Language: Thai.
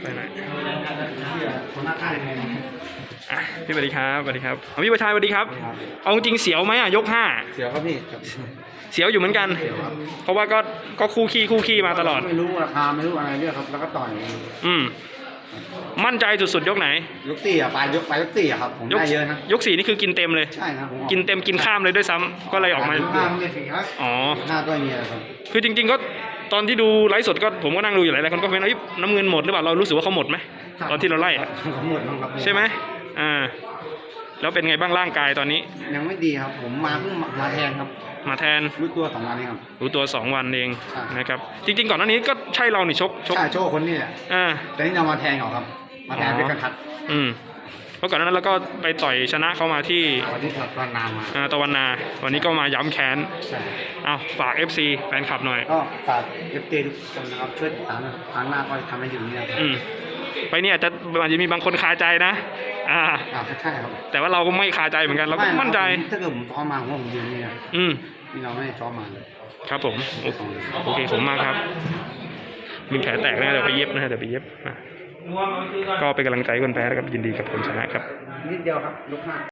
ไปไหนคนหน้าค่ายแทนอะพี่สวัสดีครับสวัสดีครับเอาพี่ประชายสวัสดีครับ เอาจริงๆเสียวไหมอะยกห้า เสียวครับพี่เสียวอยู่เหมือนกัน เพราะว่าก็ก็คู่ขี้คู่ขี้มาตลอด ไม่รู้ราคาไม่รู้อะไรเนี่ยครับ แล้วก็ต่อย อืม มั่นใจสุดๆยกไหน ยกสี่อะปลายยกปลายยกสี่อะครับผมยกได้เยอะนะยกสี่นี่คือกินเต็มเลย ใช่นะผมกินเต็มกินข้ามเลยด้วยซ้ำก็เลยออกมา ห้าไม่ถึงครับอ๋อ ห้าก็มีอะไรครับคือจริงๆก็ตอนที่ดูไลฟ์สดก็ผมก็นั่งดูอยู่หลายๆคนก็เป็นเอ้ยน้ำเงินหมดหรือเปล่าเรารู้สึกว่าเขาหมดไหมตอนที่เราไล่อะเขาหมดบ้างครับ ใช่ไหมอ่า แล้วเป็นไงบ้างร่างกายตอนนี้ ยังไม่ดีครับ ผมมาเพิ่งมาแทนครับ มาแทนรู้ตัวสองวันนี้ครับ รู้ตัวสองวันเองใช่นะครับ จริง ๆ ก่อนหน้านี้ก็ใช่เรานี่ชกชกใช่โชว์คนนี้แหละอ่า แต่นี่เรามาแทนเขาครับ มาแทนอ๋อ เป็นกระทัดอืมเพราะก่อนหนานั้นเราก็ไปต่อยชนะเขามาที่วันที่ถัดวันนามมาอ่าตะวันนา วันนี้ก็มาย้ำแค้นใช่เอาฝาก FC แฟนคลับหน่อย ก็ฝากเอฟซีทุกคนนะครับช่วยติดตามนะครับครั้งหน้าก็ทำให้ถึงเนี่ยอืมไปเนี่ยอาจจะอาจจะมีบางคนคาใจนะ อ่า อ่าใช่ครับแต่ว่าเราก็ไม่คาใจเหมือนกันเราก็ไะมั่นใจ ถ้าเกิดผมซ้อมมาผมว่าผมยืนนี่นะอืม นี่เราไม่ได้ซ้อมมาเลยครับผม โอโอเคผมมากครับ มีแผลแตกนะเดี๋ยวไปเย็บนะ เดี๋ยวไปเย็บอะก็เป็นกำลังใจให้คนแพ้แล้วก็ยินดีกับคนชนะครับ นิดเดียวครับยกห้า